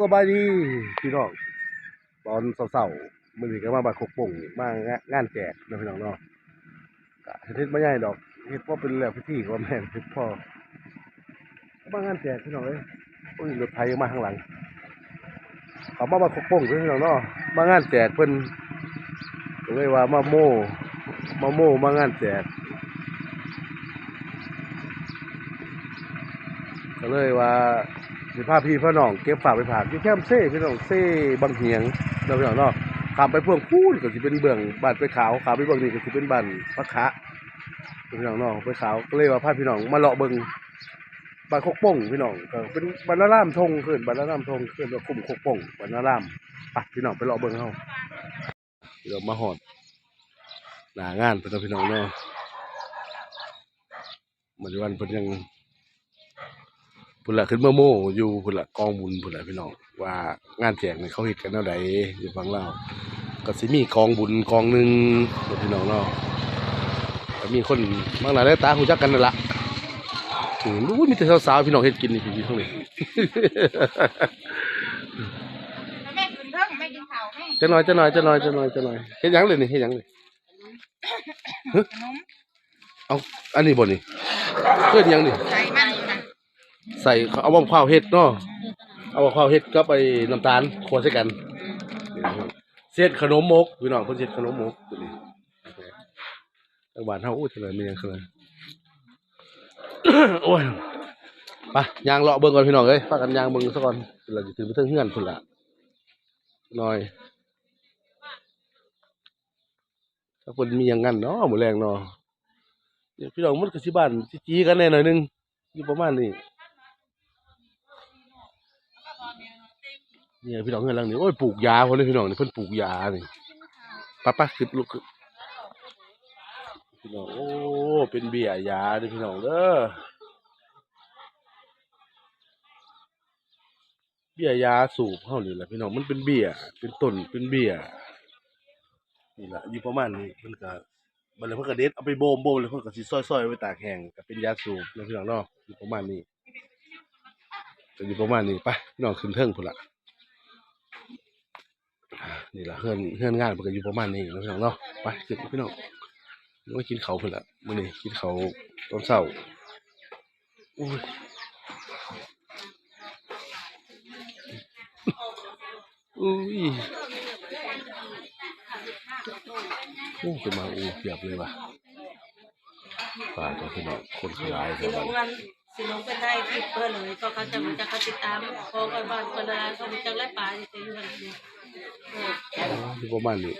สบายดีพี่น้องตอนเศร้าๆมื้อนี้ก็มาบ้านโคกปุ่งมางานแจกนะพี่น้องเนาะก็เฮ็ดบ่ใหญ่ดอกเฮ็ดพ่อเป็นแล้วพิธีก็แม่นเฮ็ดพ่อมางานแจกพี่น้องเอ้ยโอ้ยรถไถมาข้างหลังเขามาบ้านโคกปุ่งพี่น้องเนาะมางานแจกเพิ่นก็เลยว่ามาโม่มาโม่มางานแจกก็เลยว่า สิพาพี่พ่อน้องเก็บฝากไปผ่านที่แคมเซ่พี่น้องเซ่บางเหียงเราพี่น้องเนาะขับไปเพื่องพูนก็สิเป็นเบื้องบ้านไปขาวขับไปเบื้องนี้ก็สิเป็นบ้านพระคะพี่น้องเนาะไปขาวก็เลยว่าพาพี่น้องมาเลาะเบิ่งบ้านโคกป่งพี่น้องก็เป็นบ้านนารามทงขึ้นบ้านนารามทงขึ้นว่าคุ้มโคกป่งบ้านนารามไปพี่น้องไปเลาะเบิ่งเฮาเดี๋ยวมาหอดหนางานเพิ่นเนพี่น้องเนาะมันวันเพิ่นยัง พุ่นละขึ้นมาโม่อยู่พุ่นละกองบุญพุ่นละพี่น้องว่างานแจกนี่เขาเฮ็ดกันแนวใดอยู่ฝั่งลาวก็สิมีกองบุญกองหนึงเด้อพี่น้องเนาะก็มีคนบางหลายหลายตาฮู้จักกันนั่นล่ะอืมอู้ยมีแต่สาวๆพี่น้องเฮ็ดกินนี่พี่ๆทั้งนี้แม่กินเพิ่งแม่กินข้าวแม่จะหน่อยจะหน่อยจะหน่อยจะหน่อยจะหน่อยเฮ็ดหยังเลยนี่เฮ็ดหยังเลยขนมเอาอันนี้บ่นี่เฮ็ดหยังนี่ ใส่มันอยู่นะใส่เอามะพร้าวเฮ็ดเนาะเอามะพร้าวเฮ็ดกับไอ้น้ำตาลคั่วใส่กันเศษขนมมกพี่น้องเพิ่นเศษขนมมกตัวนี้ทางบานเฮาอู้เท่าไหร่มีหยังเท่าไหร่โอ้ยไปยางเลาะเบิ่งก่อนพี่น้องเอ้ยพากันยางเบิ่งซะก่อนเราจะถึงไปถึงเฮือนพุ่นละหน่อยถ้าเพิ่นมีหยังงั้นเนาะหมื้อแรงเนาะพี่น้องมันก็สิบ้านจีกันแน่หน่อยหนึงอยู่ประมาณนี้ เนี่ยพี่น้องเฮือนลังนี้โอ้ยปลูกยาพุ่นเลยพี่น้องนี่เพิ่นปลูกยานี่ไปะปะขึ้นลูกพี่น้องโอ้เป็นเบี้ยยาเด้พี่น้องเด้อเบี้ยยาสูบเฮานี่แหละพี่น้องมันเป็นเบี้ยเป็นต้นเป็นเบี้ยนี่แหละอยู่ประมาณนี้เพิ่นก็บัดแล้วเพิ่นก็เด็ดเอาไปโบมโบมแล้วเพิ่นก็สิซอยๆไว้ตากแห้งก็เป็นยาสูบนะพี่น้องเนาะอยู่ประมาณนี้ก็อยู่ประมาณนี้ไปพี่น้องขึ้นเทิงพุ่นละ นี่ละเฮือนเฮือนงานเพิ่นก็อยู่ประมาณนี้นาะพี่น้องเนาะไปขึ้นพี่น้องมากินเขาวพุ่นล่ะมื้อนี้กินเขาตอนเช้าอุ้ยอุ้ยโอ้จะมาอูเพียบเลยว่ะป่าตัวพี่น้องคนขยายสิแถวลบ้านงวันสิลงเป็นได้คลิปเพื่อนเลยก็เขาจะมันจะเขาติดตามพอกันบ้านคนละเขาจะไล่ป่าจะอยู่กัน อยู่เออที่ประมาณนี้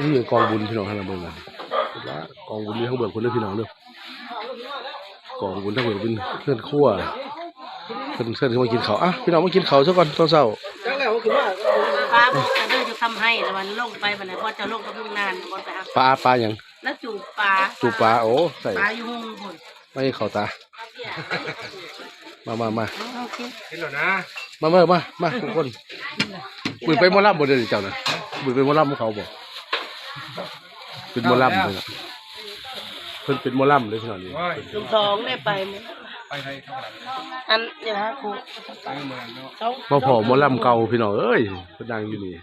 นี่กองบุญพี่น้องให้เราเบิ่งกันว่ากองบุญมีทั้งเบิกคนเด้อพี่น้องเด้อกองบุญทั้งเบิกเป็นเพื่อนคั่วเพื่อนเพื่อนที่มากินข้าวอะพี่น้องมากินข้าวซะก่อนตอนเช้าป้าบอกจะเรื่องจะทำให้แต่วันลงไปวันไหนพอจะลงก็เพิ่งนานก่อนไปครับปลาปลาหยังแล้วจูบปลาจูปลาโอ้ใส่ปลาอยู่ห้องบนไม่เข้าตา มามามาโอเคไปเลยนะ มามามามาทุกคนบุญไปหมอลำบ่เด้อเจ้านะบุญไปหมอลำของเขาบ่เป็นหมอลำเลยเพิ่นเป็นหมอลำเลยพี่น้องนี่ลูกสองได้ไปไหมไปให้เท่าไหร่อันเดี๋ยวฮะครูไปเมืองเนาะเขามาพอหมอลำเก่าพี่น้องเอ้ยเพิ่นดังอยู่นี่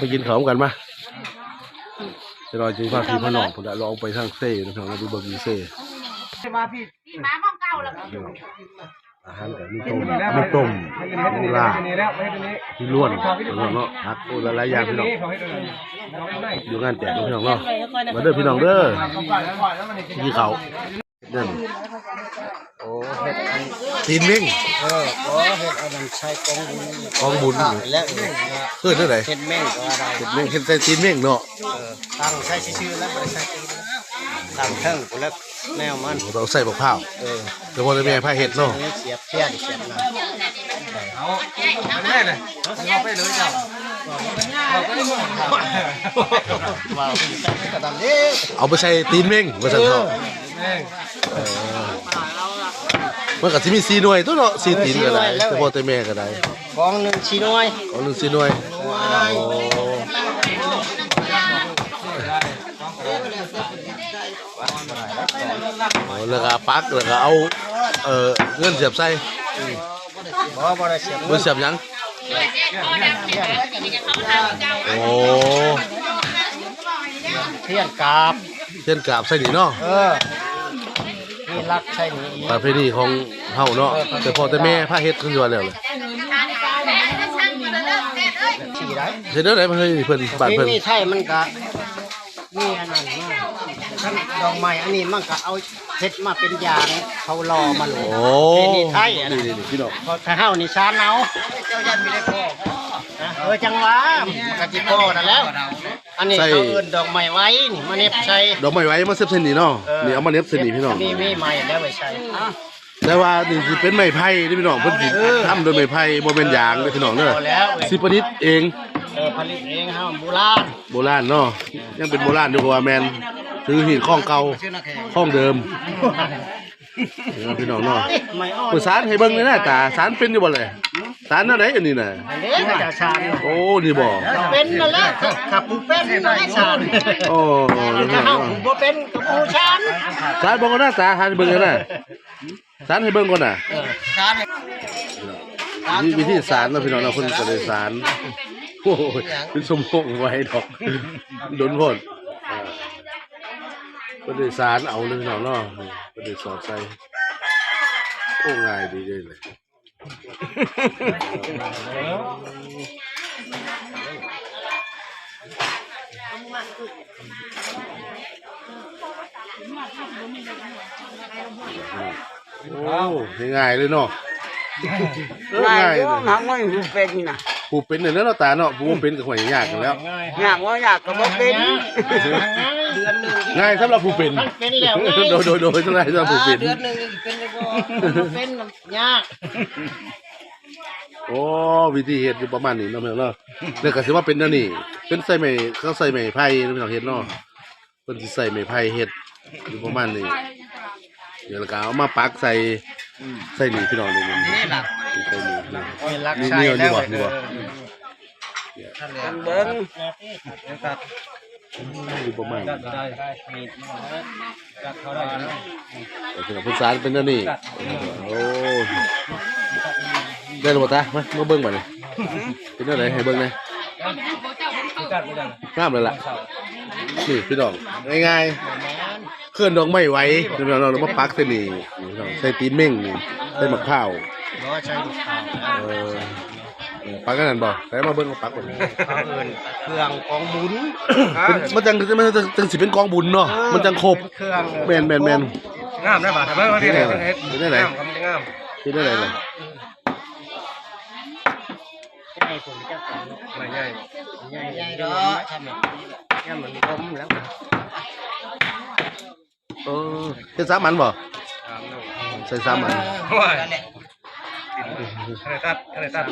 ไปกินข้าวกันมาจะรอจึงพาพี่พ่อน้องพุ่นละลองไปทางเซ่นะพี่น้องเราไปเบิ่งเซ่พี่หมาห้องเก่าแล้วก็ อยู่อาหารก็มีต้มมีต้มให้ตัวนี้ลาให้ตัวนี้แล้วให้ตัวนี้มีล้วนพี่น้องเนาะผักโอ้หลายๆอย่างพี่น้องเขาให้ตัวนี้น้องไม่อยู่งานแจกเนาะพี่น้องเนาะมาเด้อพี่น้องเด้อเขาปล่อยแล้วปล่อยแล้วมันกินข้าวเด้อโอ้เฮ็ดอันตีนวิ่งเออโอ้เฮ็ดอันนั้นใช้กองบุญกองบุญและเออเพื่อนเท่าไหร่เฮ็ดแม่งก็ว่าได้เห็ดเม่งเห็ดใส่ตีนเม่งเนาะเออตั้งใช้ชื่อๆแล้วบ่ได้ใช้ตีน ตั้งเทิงพุ่นแล้วแนวมันเราใส่บักพร้าวเออเดี๋ยวพอจะแม่ผ้าเห็ดเนาะอันนี้เสียบเทียนเสียบน้เอาแม่เลยเอาไปเลยเจ้าเราก็ได้หมดำว้าวกระดำเด้เอาไปใส่ตีนเม่งมาสั่นเถาะแม่งมันก็สิมีสีหน่วยตัวเนาะสีตีนก็ได้แต่พอแต่แม่ก็ได้กองหนึงชีน้อยเอาหนึ่งสีหน่วย โอ้โอ้แล้วก็ปักแล้วก็เอาเออเงินเสียบใส่บ่บ่ได้เสียบบ่เสียบยังโอ้เทียนกาบเช่นกาบใส่หนีเนาะเออนี่รักใช่หนีประเพณีของเฮาเนาะแต่พ่อแต่แม่พาเฮ็ดขึ้นอยู่แล้วล่ะสี่ได้เฮ็ดเด้อไหนมาเฮ้ยเพิ่นบ้านเพิ่นนี่ใช่มันก็นี่อันนั้น มาท่านดอกไม้อันนี้มันก็เอาเพชรมาเป็นยางเขารอมาโหลโอ้นี่ไทยอะนะนี่ๆๆพี่น้องเพราะถ้าเฮานี่ชาเนาเจ้ายันไม่ได้พ่อเออจังหวะมันก็จิพ่อนั่นแล้ว อันนี้เขาเอิ้นดอกไม้ไว้นี่มาเน็บใส่ดอกไม้ไว้มาเสียบเส้นนี่เนาะนี่เอามาเน็บเส้นนี่พี่น้อง นี่มีไม้แล้วไว้ใส่แต่ว่านี่สิเป็นไม้ไผ่เด้อพี่น้องเพิ่นสิทำโดยไม้ไผ่บ่แม่นยางเด้อพี่น้องเด้อพอแล้วเว้ยสิประดิษฐ์เองเออผลิตเองเฮาโบราณโบราณเนาะยังเป็นโบราณอยู่กว่าแม่น ถือหินข้องเก่าข้องเดิมเออพี่น้องเนาะไม่อ่อนเปิดสารให้เบิ่งเลยนะตาสารเป็นอยู่บ่เลยสารอันไหนอันนี้น่ะอันนี้ก็จะชาญโอ้นี่บ่เป็นนั่นแหละขับผู้เป็นก็ได้ชาญโอ้ถ้านี่เฮาเนาะผู้บ่เป็นก็ผู้ชาญสารบ่ก็น่าตาหาให้เบิ่งเลยนะสารให้เบิ่งก่อนน่ะชาญนี่วิธีสารเนาะพี่น้องเนาะเพิ่นก็ได้สารโอ้ยเป็นสมพงไว้ดอกโดนโพดอ่า เพิ่นได้สารเอาเลยพี่น้องเนาะเพิ่นได้สอดใส่โอ้ง่ายดีเลยเลยโอ้ง่ายๆเลยเนาะเออง่ายเลยหางมันเป็นนะผู้เป็นเนี่ยเนาะตาเนาะผู้บ่เป็นก็ห่วยยากกันแล้วอยากว่าอยากก็บ่เป็น เดือนหนึงง่ายสำหรับผู้เป็น มันเป็นแล้วไงโดยโดยโดยสำหรับสำหรับผู้เป็นเดือนหนึงเป็นแล้วก็เป็นยากโอ้วิธีเฮ็ดอยู่ประมาณนี้เนาะแม่เนาะแล้วก็สิว่าเป็นแนวนี้เป็นใส่ไม้เขาใส่ไม้ไผ่เนาะพี่น้องเฮ็ดเนาะเพิ่นสิใส่ไม้ไผ่เฮ็ดอยู่ประมาณนี้เดี๋ยวแล้วก็เอามาปักใส่ใส่นี่พี่น้องนี่นี่นี่ล่ะใส่นี่นี่เป็นรักนี่ใช่นี่แล้วบ่นี่บ่มันเบิ่ง อยู่ประมาณนี้ได้ได้มีจัดเขาได้นะโอเคเพิ่นสารเป็นแนวนี้โอ้ได้แล้วบ่ตามามาเบิ่งบัดนี้เป็นแนวไหนให้เบิ่งหน่อยจัดไม่ได้งามเลยล่ะนี่พี่น้องง่ายๆเคลื่อนดอกไม้ไว้พี่น้องเรามาปักใส่นี่นี่พี่น้องใส่ตีนเม่งนี่ใส่มะพร้าวบ่ใช่ลูกค้าเออเออ ปักกันนั่นบ่ใส่มาเบิ่งมาปักก่อนเขาเอิ้นเครื่องกองบุญเป็นมันจังมันจังจังสิเป็นกองบุญเนาะมันจังครบเครื่องแม่นแม่นแม่นงามได้บาททำไมวะที่ไหนเฮ็ดเป็นได้ไหนงามครับมันจะงามคิดได้ไหนเลยใช่ผมจะสอนไม่ใหญ่ใหญ่ใหญ่ดอกทำแบบนี้แหละเนี่ยมันคมแล้วเออเฮ็ดสามอันบ่งามเนาะใส่สามอันว้ายทะเลตัดทะเลตัด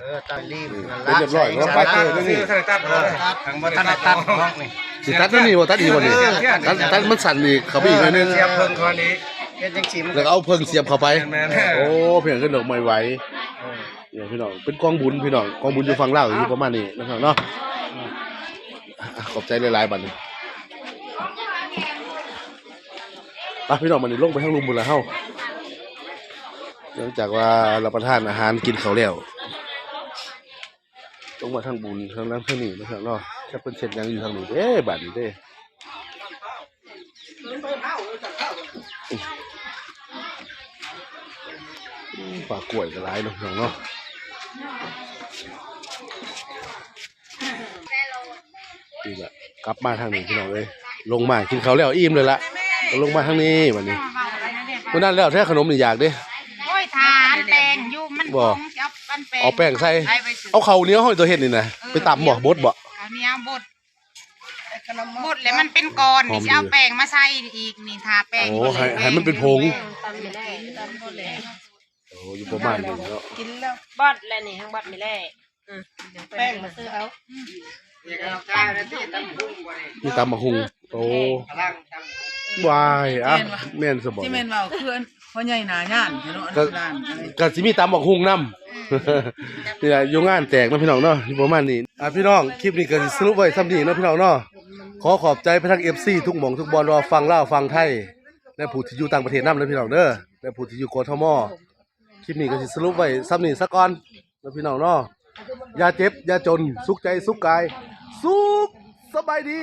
เออตาลีบเป็นเรียบร้อยแล้วปักเจอนี่ทะเลตัดทางบ่ทาได้นตัตัดดห้องนี่สิตัดนั่นนี่บ่ตัดอีกบ่นี่ตัดตัดมันสั่นอีกเข้าไปอีกหน่อยนึงเสียบเพิ่งคนนี้เฮ็ดจังซี่มันแล้วก็เอาเพิ่งเสียบเข้าไป แม่นๆโอ้เพียงขึ้นดอกไม้ไหวเนี่ยพี่น้อง เป็นกองบุญพี่น้อง กองบุญอยู่ฝั่งลาวอยู่ประมาณนี้นะครับเนาะอะขอบใจหลายๆบัดนี้ไปพี่น้องมันนี่ลงไปทางลุมบุญแล้วเฮาหลังจากว่ารับประทานอาหารกินข้าวแล้ว ลงมาทางบุญทางนั้นทางนี้นะครับเนาะถ้าเป็นเสร็จยังอยู่ทางนี้เด้บัดนี้เด้อืมปลากล้วยก็หลายเนาะพี่น้องเนาะนี่แหละกลับมาทางนี้พี่น้องเลยลงมากินข้าวแล้วอิ่มเลยละลงมาทางนี้วันนี้วันนั้นแล้วแท้ขนมนี่อยากเด้โอ้ยทานแป้งอยู่มันบ่คงสิเอาปั้นแป้งเอาแป้งใส่ไปไปซื้อ เอาข้าวเหนียวห้อยตัวเห็ดนี่นะไปตำบ่บดบ่ข้าวเหนียวบดบดแล้วมันเป็นก้อนนี่หอมดีสิเอาแป้งมาใส่อีกนี่ทาแป้งโอ้ให้ให้มันเป็นผงตำไม่ได้ตำบ่แล้วโอ้อยู่ประมาณนี้เนาะกินแล้วบัดแล้วนี่ทั้งบัดไม่ได้อืมแป้งมาซื้อเอามีตำมะฮุงโอ้วายอะแม่นสบที่แม่นเว้าคืออัน พ่อใหญ่หนาย่านเนาะอันก็โบราณอะไรก็สิมีตำมะฮุงนํนี่แหละอยู่งานแตกเนาะพี่น้องเนาะอยู่ประมาณนี้อะพี่น้องคลิปนี้ก็สิสรุปไว้ซ้ำนี้เนาะพี่น้องเนาะขอขอบใจไปทาง FC ทุกหม่องทุกบอลรอฟังลาวฟังไทยและผู้ที่อยู่ต่างประเทศนำเด้อพี่น้องเด้อและผู้ที่อยู่กทมคลิปนี้ก็สิสรุปไว้ซ้ำนี้ซะก่อนแล้วพี่น้องเนาะอย่าเจ็บอย่าจนสุขใจสุขกาย สุขสบายดี